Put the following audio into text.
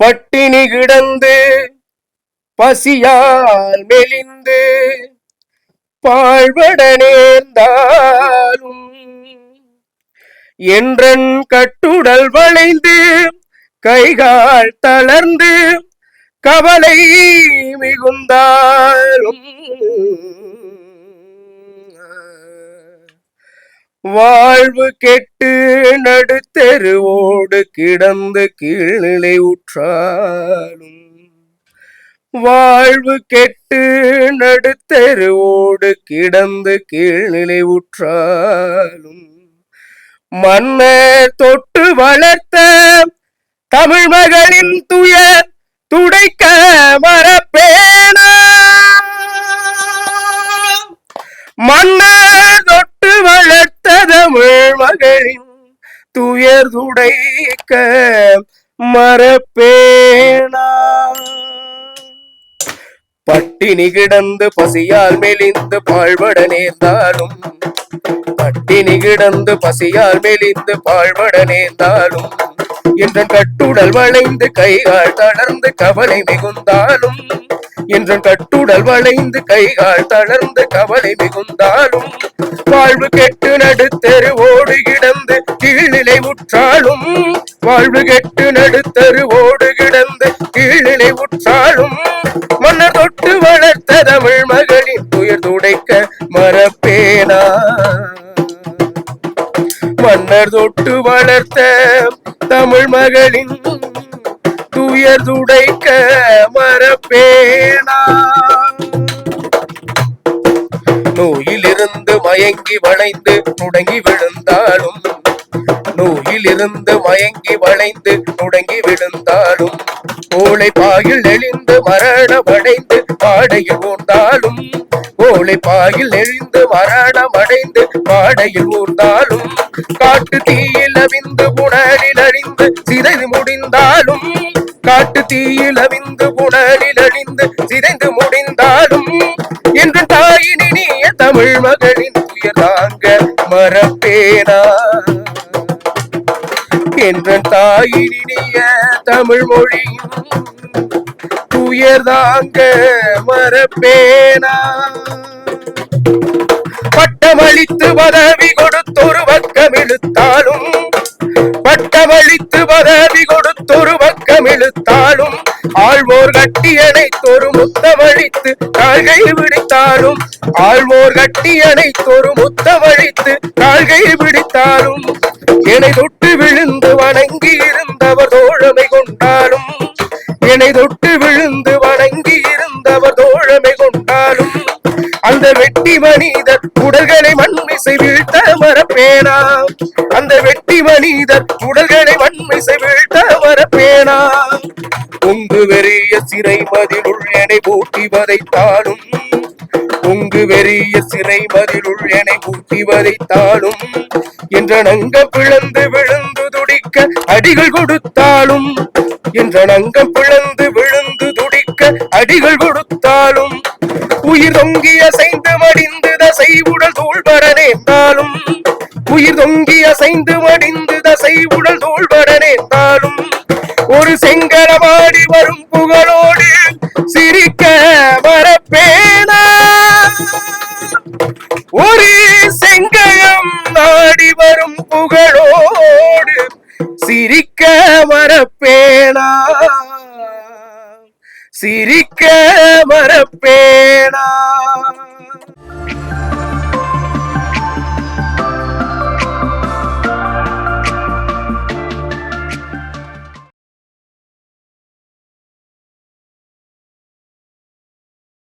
பட்டினி கிடந்து பசியால் மெலிந்து பாழ்பட நேர்ந்தாலும் என்றன் கட்டுடல் வளைந்து கைகால் தளர்ந்து கவலை மிகுந்தாலும் வாழ்வு கெட்டு நடுத்தெருவோடு கிடந்து கீழ்நிலை உற்றாலும். வாழ்வு கெட்டு நடுத்தெருவோடு கிடந்து கீழ்நிலை உற்றாலும். மன்னர் தொட்டு வளர்த்த தமிழ் மகளின் துயர் துடைக்க மரப்பேனா துயர் மறப்பேனா? பட்டினி கிடந்து பசியால் மெலிந்து பாழ்பட நேர்ந்தாலும் பட்டினி கிடந்து பசியால் மெலிந்து பாழ்பட நேர்ந்தாலும் என்றன் கட்டுடல் வளைந்து கைகால் தளர்ந்து கவலை மிகுந்தாலும் என்றன் கட்டுடல் வளைந்து கைகால் தளர்ந்து கவலை மிகுந்தாலும் வாழ்வு கெட்டு நடு வாழ்வு கெட்டு நடுத்தரு ஓடு கிடந்து கீழினை உற்றாலும் மன்னர் தொட்டு வளர்த்த தமிழ் மகளின் துயர் துடைக்க மரப்பேனா மன்னர் தொட்டு வளர்த்த தமிழ் மகளின் துயர் துடைக்க மரப்பேனா நோயிலிருந்து மயங்கி வளைந்து முடங்கி விழுந்தாலும் நோயிலிருந்து மயங்கி வளைந்து முடங்கி விழுந்தாலும் கோளை பாயில் நெளிந்து மரணமடைந்து பாடையில் ஊர்ந்தாலும் கோளை பாயில் நெளிந்து மரணமடைந்து பாடையில் ஊர்ந்தாலும் காட்டு தீயில் அவிந்து புனலில் அழிந்து சிதைந்து முடிந்தாலும் காட்டு தீயில் அவிந்து புனலில் அழிந்து சிதைந்து முடிந்தாலும் என்று தாயின் தமிழ் மகளின் துயர் தாங்க மரப்பேனா என்ற தாயினிய தமிழ் மொழியின் உயர்தாங்க மரப்பேனா பட்டமளித்து பதவி கொடுத்தொரு பக்கம் இழுத்தாலும் பட்டமளித்து பதவி கொடுத்தொரு பக்கம் இழுத்தாலும் ஆழ்வோர் கட்டியனை தொரு முத்தமழித்து கால்கை விடுத்தாலும் ஆழ்வோர் கட்டியனை தொரு முத்தமழித்து கால்கை பிடித்தாலும் என தோழமை கொண்டாலும் அந்த வெட்டி மனிதர் உடல்களை மண்மிசை வீழ்த்த மரப்பேனா அந்த வெட்டி மனிதர் உடல்களை மண்மிசை வீழ்த்த மரப்பேனா உங்கு வெறிய சிறை மதிலுள் என பூட்டி வதைத்தாலும் உங்கு வெறிய சிறை மதிலுள் என பூட்டி வதைத்தாலும் என்ற நங்க பிளந்து விழுந்து துடிக்க அடிகள் கொடுத்தாலும் என்ற நங்கம் பிளந்து விழுந்து துடிக்க அடிகள் கொடுத்தாலும் உயிர் தொங்கி அசைந்து மடிந்து தசை உடல் தூள்பட நேர்ந்தாலும் உயிர் தொங்கி அசைந்து மடிந்து தசை உடல் தூள்பட நேர்ந்தாலும் ஒரு செங்கரமாடி வரும் புகழோடு சிரிக்க வரப்பேனா ஒரு செங்கயம் நாடி வரும் புகழோடு சிரிக்க மரப்பேனா சிரிக்க மரப்பேனா